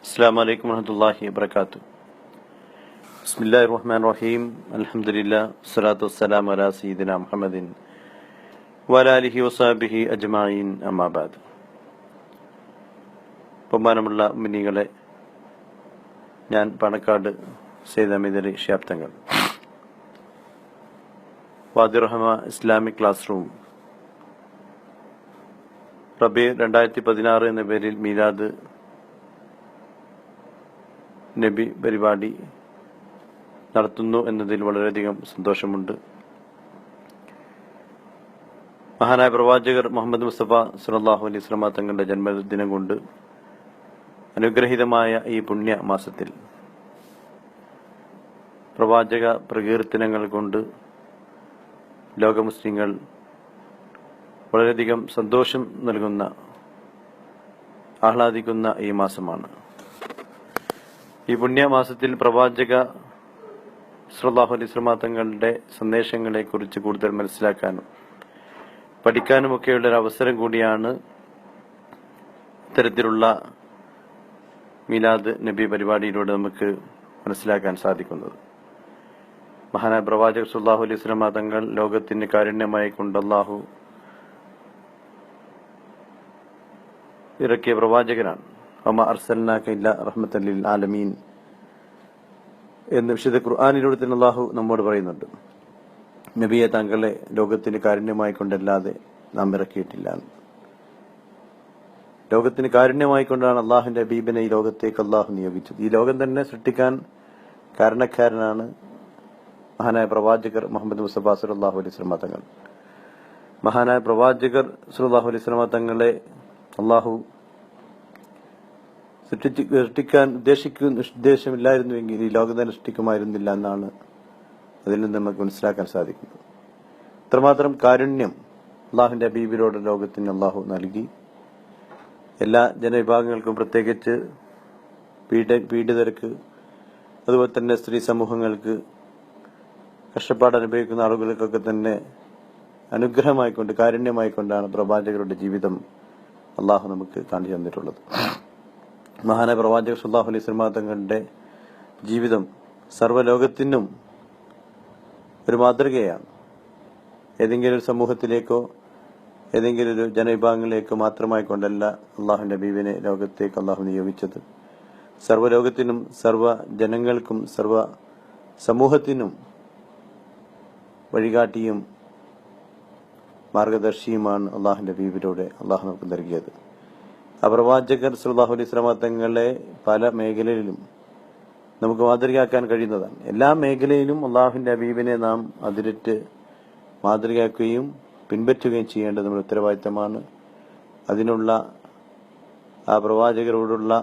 السلام عليكم ورحمة الله وبركاته بسم الله الرحمن الرحيم الحمد لله والصلاة والسلام على سيدنا محمد وعلى آله وصحبه أجمعين أما بعد ബഹുമാനമുള്ള മിനികളെ ഞാൻ പണക്കാട് സേതമിതലി ഷാപ്തങ്ങൾ വാദിറഹമ ഇസ്ലാമിക് ക്ലാസ് റൂം റബി രണ്ടായിരത്തി പതിനാറ് എന്ന പേരിൽ മീലാദ് നബി പരിപാടി നടത്തുന്നു എന്നതിൽ വളരെയധികം സന്തോഷമുണ്ട്. മഹാനായ പ്രവാചകർ മുഹമ്മദ് മുസ്തഫ സുലല്ലാഹു അലൈഹി സ്വലമ തങ്ങളുടെ ജന്മദിനം കൊണ്ട് അനുഗ്രഹീതമായ ഈ പുണ്യ മാസത്തിൽ പ്രവാചക പ്രകീർത്തനങ്ങൾ കൊണ്ട് ലോക മുസ്ലിങ്ങൾ വളരെയധികം സന്തോഷം നൽകുന്ന ആഹ്ലാദിക്കുന്ന ഈ മാസമാണ്. ഈ പുണ്യമാസത്തിൽ പ്രവാചക സുല്ലാഹു അലൈഹി സ്വലാ തങ്ങളുടെ സന്ദേശങ്ങളെ കുറിച്ച് കൂടുതൽ മനസ്സിലാക്കാനും പഠിക്കാനുമൊക്കെയുള്ള ഒരു അവസരം കൂടിയാണ് ഇത്തരത്തിലുള്ള മിലാദ് നബി പരിപാടിയിലൂടെ നമുക്ക് മനസ്സിലാക്കാൻ സാധിക്കുന്നത്. മഹാനായ പ്രവാചക സുല്ലാഹു അലൈഹി സ്വലമ തങ്ങൾ ലോകത്തിന് കാരുണ്യമായി കൊണ്ട് അള്ളാഹു ഇറക്കിയ പ്രവാചകനാണ്. ഇല്ല ആലമീൻ. എന്ന് വിശുദ്ധ ഖുർആാനിലൂടെ തന്നെ അള്ളാഹു നമ്മോട് പറയുന്നുണ്ട്. നബിയെ താങ്കളെ ലോകത്തിന് കാരുണ്യമായി കൊണ്ടല്ലാതെ നാം ഇറക്കിയിട്ടില്ല ലോകത്തിന് കാരുണ്യമായി കൊണ്ടാണ് അള്ളാഹുന്റെ ബീബിനെ ഈ ലോകത്തേക്ക് അള്ളാഹു നിയോഗിച്ചത്. ഈ ലോകം തന്നെ സൃഷ്ടിക്കാൻ കാരണക്കാരനാണ് മഹാനായ പ്രവാചകർ മുഹമ്മദ് മുസ്തഫ സുല്ലാഹു അലൈഹി സ്വലമ തങ്ങൾ. മഹാനായ പ്രവാചകർ സുല്ലാഹു അലൈഹി സ്വലമ തങ്ങളെ അള്ളാഹു സൃഷ്ടിക്കാൻ ഉദ്ദേശിക്കുന്ന ഉദ്ദേശമില്ലായിരുന്നുവെങ്കിൽ ഈ ലോകം തന്നെ സൃഷ്ടിക്കുമായിരുന്നില്ല എന്നാണ് അതിൽ നിന്ന് നമുക്ക് മനസ്സിലാക്കാൻ സാധിക്കുന്നത്. ഇത്രമാത്രം കാരുണ്യം അള്ളാഹുന്റെ അബീബിനോട് ലോകത്തിന് അള്ളാഹു നൽകി. എല്ലാ ജനവിഭാഗങ്ങൾക്കും പ്രത്യേകിച്ച് പീഡ പീഡിതർക്ക് അതുപോലെ തന്നെ സ്ത്രീ സമൂഹങ്ങൾക്ക് കഷ്ടപ്പാട് അനുഭവിക്കുന്ന ആളുകൾക്കൊക്കെ തന്നെ അനുഗ്രഹമായിക്കൊണ്ട് കാരുണ്യമായിക്കൊണ്ടാണ് പ്രവാചകരുടെ ജീവിതം അള്ളാഹു നമുക്ക് കാണിച്ചു തന്നിട്ടുള്ളത്. മഹാനായ പ്രവാചക സുല്ലാഹു അലൈഹി സ്വലമാ തങ്ങളുടെ ജീവിതം സർവലോകത്തിനും ഒരു മാതൃകയാണ്. ഏതെങ്കിലും ഒരു സമൂഹത്തിലേക്കോ ഏതെങ്കിലും ഒരു ജനവിഭാഗങ്ങളിലേക്കോ മാത്രമായി കൊണ്ടല്ല അള്ളാഹു നബീബിനെ ലോകത്തേക്ക് അള്ളാഹു നിയോഗിച്ചത്. സർവലോകത്തിനും സർവ ജനങ്ങൾക്കും സർവ സമൂഹത്തിനും വഴികാട്ടിയും മാർഗദർശിയുമാണ് അള്ളാഹു നബീബിലൂടെ അള്ളാഹു നമുക്ക് നൽകിയത്. ആ പ്രവാചകർ സുല്ലാഹു അലൈഹി സ്വലാമ തങ്ങളെ പല മേഖലയിലും നമുക്ക് മാതൃകയാക്കാൻ കഴിയുന്നതാണ്. എല്ലാ മേഖലയിലും അള്ളാഹുവിന്റെ അബീബിനെ നാം അതിരിട്ട് മാതൃകയാക്കുകയും പിൻപറ്റുകയും ചെയ്യേണ്ടത് നമ്മുടെ ഉത്തരവാദിത്തമാണ്. അതിനുള്ള ആ പ്രവാചകരോടുള്ള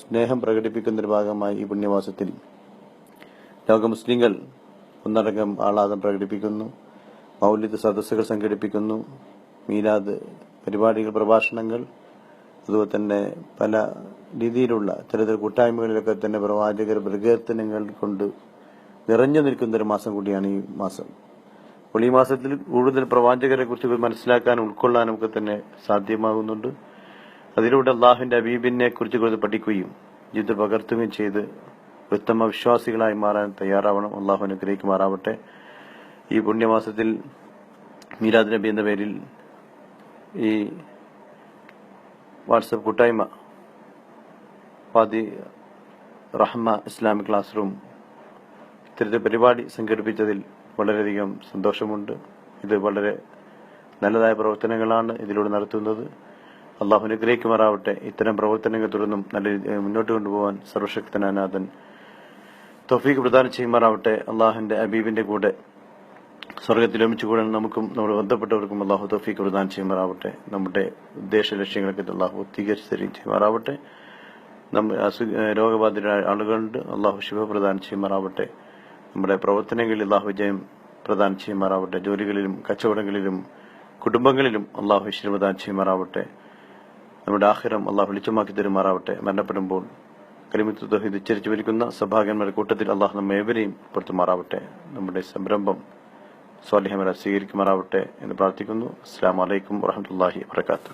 സ്നേഹം പ്രകടിപ്പിക്കുന്ന ഒരു ഭാഗമായി ഈ പുണ്യവാസത്തിൽ ലോക മുസ്ലിങ്ങൾ ഒന്നടങ്കം ആഹ്ലാദം പ്രകടിപ്പിക്കുന്നു മൗലിക സദസ്സുകൾ സംഘടിപ്പിക്കുന്നു മീലാദ് പരിപാടികൾ പ്രഭാഷണങ്ങൾ അതുപോലെ തന്നെ പല രീതിയിലുള്ള ചില കൂട്ടായ്മകളിലൊക്കെ തന്നെ പ്രവാചകർ പ്രകീർത്തനങ്ങൾ കൊണ്ട് നിറഞ്ഞു നിൽക്കുന്ന ഒരു മാസം കൂടിയാണ് ഈ മാസം. അപ്പോൾ ഈ മാസത്തിൽ കൂടുതൽ പ്രവാചകരെ കുറിച്ച് മനസ്സിലാക്കാനും ഉൾക്കൊള്ളാനും ഒക്കെ തന്നെ സാധ്യമാകുന്നുണ്ട്. അതിലൂടെ അള്ളാഹുവിന്റെ അബീബിനെ കുറിച്ച് കൂടുതൽ പഠിക്കുകയും ജീവിതം പകർത്തുകയും ചെയ്ത് ഉത്തമ വിശ്വാസികളായി മാറാൻ തയ്യാറാവണം. അള്ളാഹു അനുഗ്രഹിക്കുമാറാവട്ടെ ഈ പുണ്യമാസത്തിൽ മീരാദ് നബി എന്ന പേരിൽ ഈ വാട്സപ്പ് കൂട്ടായ്മ. Fadi Rahma Islamic class room. ഇത്തരത്തിൽ പരിപാടി സംഘടിപ്പിച്ചതിൽ വളരെയധികം സന്തോഷമുണ്ട്. ഇത് വളരെ നല്ലതായ പ്രവർത്തനങ്ങളാണ് ഇതിലൂടെ നടത്തുന്നത്. അള്ളാഹു അനുഗ്രഹിക്കുമാറാവട്ടെ. ഇത്തരം പ്രവർത്തനങ്ങൾ തുടർന്നും നല്ല രീതിയിൽ മുന്നോട്ട് കൊണ്ടുപോകാൻ സർവശക്തനാനാഥൻ തൊഫീഖ് പ്രദാനം ചെയ്യുമാറാവട്ടെ. അള്ളാഹുവിന്റെ അബീബിന്റെ കൂടെ സ്വർഗത്തിൽ ഒരുമിച്ച് കൂടാൻ നമുക്കും നമ്മുടെ ബന്ധപ്പെട്ടവർക്കും അള്ളാഹു തഫീഖ് പ്രദാനം ചെയ്യുമാറാവട്ടെ. നമ്മുടെ ഉദ്ദേശ ലക്ഷ്യങ്ങളൊക്കെ അള്ളാഹു ഒത്തീകരിച്ച് തരികയും ചെയ്യുമാറാവട്ടെ. നമ്മൾ രോഗബാധിതരായ ആളുകളുണ്ട്. അള്ളാഹു ശിവ പ്രദാനം ചെയ്യുമാറാവട്ടെ. നമ്മുടെ പ്രവർത്തനങ്ങളിൽ അള്ളാഹു വിജയം പ്രദാനം ചെയ്യുമാറാവട്ടെ. ജോലികളിലും കച്ചവടങ്ങളിലും കുടുംബങ്ങളിലും അള്ളാഹു ഈശ്വര പ്രദാനം ചെയ്യുമാറാവട്ടെ. നമ്മുടെ ആഹാരം അള്ളാഹു വെളിച്ചമാക്കി തരുമാറാവട്ടെ. മരണപ്പെടുമ്പോൾ കലിമത്ത് തൗഹീദ് ഉച്ചരിച്ചു വരിക്കുന്ന സഭാഗന്മാരുടെ കൂട്ടത്തിൽ അള്ളാഹു നമ്മെ ഏവരെയും പുറത്തുമാറാവട്ടെ. നമ്മുടെ സംരംഭം സ്വാലിഹമര സ്വീകരിക്കുമാറാവട്ടെ എന്ന് പ്രാർത്ഥിക്കുന്നു. അസ്സാം വലൈക്കും വാഹമത്തല്ലാഹി വാത്തു